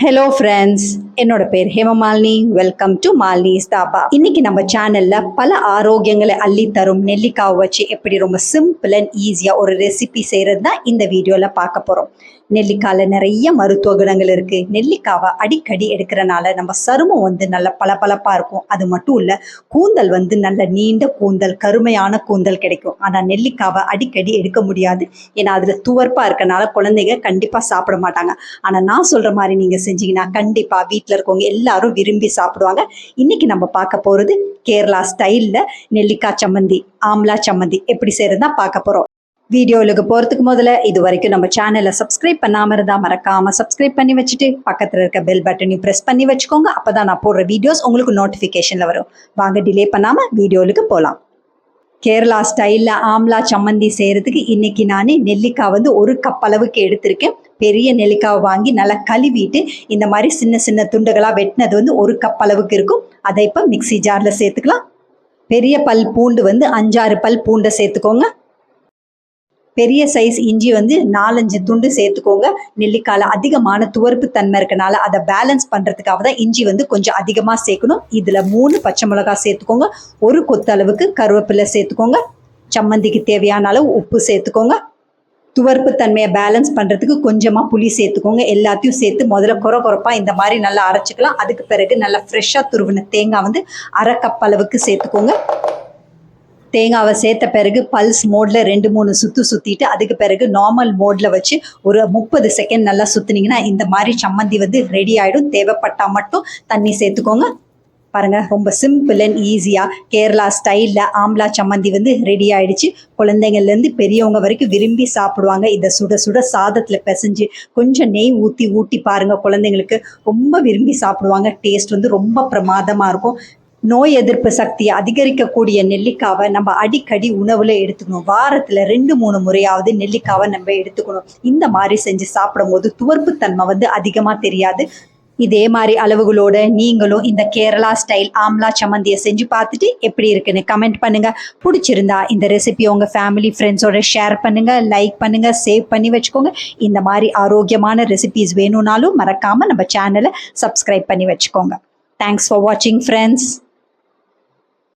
Hello friends என்னோட பேர் Hemamalini. Welcome to Malini Dhaba இன்னைக்கு நம்ம சேனல்ல பல ஆரோக்கியங்களை அள்ளி தரும் நெல்லிக்காவை வச்சு எப்படி ரொம்ப சிம்பிள் அண்ட் ஈஸியா ஒரு ரெசிபி செய்யறது தான் இந்த வீடியோல பார்க்க போறோம். நெல்லிக்காயில நிறைய மருத்துவ குணங்கள் இருக்கு. நெல்லிக்காவை அடிக்கடி எடுக்கிறனால நம்ம சருமம் வந்து நல்ல பளபளப்பா இருக்கும். அது மட்டும் இல்ல கூந்தல் வந்து நல்ல நீண்ட கூந்தல் கருமையான கூந்தல் கிடைக்கும். ஆனா நெல்லிக்காவை அடிக்கடி எடுக்க முடியாது. ஏன்னா அதுல துவர்ப்பா இருக்கனால குழந்தைங்க கண்டிப்பா சாப்பிட மாட்டாங்க. ஆனா நான் சொல்ற மாதிரி நீங்க செஞ்சீங்கன்னா கண்டிப்பா வீட்ல இருக்கவங்க எல்லாரும் விரும்பி சாப்பிடுவாங்க. இன்னைக்கு நம்ம பார்க்க போறது கேரளா ஸ்டைல்ல நெல்லிக்காய் சம்மந்தி ஆம்லா சம்மந்தி எப்படி செய்யறதுதான் பார்க்க போறோம். வீடியோவுக்கு போறதுக்கு முதல்ல இது வரைக்கும் நம்ம சேனலை சப்ஸ்கிரைப் பண்ணாம இருந்தா மறக்காம சப்ஸ்கிரைப் பண்ணி வச்சுட்டு பக்கத்துல இருக்க பெல் பட்டனையும் ப்ரெஸ் பண்ணி வச்சுக்கோங்க. அப்பதான் நான் போடுற வீடியோஸ் உங்களுக்கு நோட்டிஃபிகேஷனில் வரும். வாங்க டிலே பண்ணாம வீடியோவுக்கு போலாம். கேரளா ஸ்டைலில் ஆம்லா சம்மந்தி செய்கிறதுக்கு இன்றைக்கி நான் நெல்லிக்காய் வந்து ஒரு கப் அளவுக்கு எடுத்திருக்கேன். பெரிய நெல்லிக்காவை வாங்கி நல்லா கழுவிட்டு இந்த மாதிரி சின்ன சின்ன துண்டுகளாக வெட்டினது வந்து ஒரு கப் அளவுக்கு இருக்கும். அதை இப்போ மிக்ஸி ஜாரில் சேர்த்துக்கலாம். பெரிய பல் பூண்டு வந்து அஞ்சாறு பல் பூண்டை சேர்த்துக்கோங்க. பெரிய சைஸ் இஞ்சி வந்து நாலஞ்சு துண்டு சேர்த்துக்கோங்க. நெல்லிக்காயில் அதிகமான துவர்ப்பு தன்மை இருக்கனால அதை பேலன்ஸ் பண்ணுறதுக்காக தான் இஞ்சி வந்து கொஞ்சம் அதிகமாக சேர்க்கணும். இதில் மூணு பச்சை மிளகாய் சேர்த்துக்கோங்க. ஒரு கொத்து அளவுக்கு கருவேப்பிலை சேர்த்துக்கோங்க. சம்மந்திக்கு தேவையான அளவு உப்பு சேர்த்துக்கோங்க. துவர்ப்பு தன்மையை பேலன்ஸ் பண்ணுறதுக்கு கொஞ்சமாக புளி சேர்த்துக்கோங்க. எல்லாத்தையும் சேர்த்து முதல்ல குறை குறைப்பா இந்த மாதிரி நல்லா அரைச்சிக்கலாம். அதுக்கு பிறகு நல்லா ஃப்ரெஷ்ஷாக துருவின தேங்காய் வந்து அரை கப் அளவுக்கு சேர்த்துக்கோங்க. தேங்காவை சேர்த்த பிறகு பல்ஸ் மோடில் ரெண்டு மூணு சுற்று சுற்றிட்டு அதுக்கு பிறகு நார்மல் மோடில் வச்சு ஒரு முப்பது செகண்ட் நல்லா சுற்றுனீங்கன்னா இந்த மாதிரி சம்மந்தி வந்து ரெடி ஆகிடும் தேவைப்பட்டால் மட்டும் தண்ணி சேர்த்துக்கோங்க. பாருங்க ரொம்ப சிம்பிள் அண்ட் ஈஸியாக கேரளா ஸ்டைலில் ஆம்லா சம்மந்தி வந்து ரெடி ஆயிடுச்சு. குழந்தைங்கள்லேருந்து பெரியவங்க வரைக்கும் விரும்பி சாப்பிடுவாங்க. இதை சுட சுட சாதத்தில் பிசைஞ்சு கொஞ்சம் நெய் ஊற்றி ஊட்டி பாருங்க குழந்தைங்களுக்கு. ரொம்ப விரும்பி சாப்பிடுவாங்க. டேஸ்ட் வந்து ரொம்ப பிரமாதமாக இருக்கும். நோய் எதிர்ப்பு சக்தியை அதிகரிக்கக்கூடிய நெல்லிக்காவை நம்ம அடிக்கடி உணவுல எடுத்துக்கணும். வாரத்துல ரெண்டு மூணு முறையாவது நெல்லிக்காவை நம்ம எடுத்துக்கணும். இந்த மாதிரி செஞ்சு சாப்பிடும்போது துவர்ப்பு தன்மை வந்து அதிகமா தெரியாது. இதே மாதிரி அளவுகளோட நீங்களும் இந்த கேரளா ஸ்டைல் ஆம்லா சம்மந்தியை செஞ்சு பார்த்துட்டு எப்படி இருக்குன்னு கமெண்ட் பண்ணுங்க. பிடிச்சிருந்தா இந்த ரெசிபி உங்க ஃபேமிலி ஃப்ரெண்ட்ஸோட ஷேர் பண்ணுங்க லைக் பண்ணுங்க சேவ் பண்ணி வச்சுக்கோங்க. இந்த மாதிரி ஆரோக்கியமான ரெசிபிஸ் வேணும்னாலும் மறக்காம நம்ம சேனலை சப்ஸ்கிரைப் பண்ணி வச்சுக்கோங்க. தேங்க்ஸ் ஃபார் வாட்சிங் ஃப்ரெண்ட்ஸ்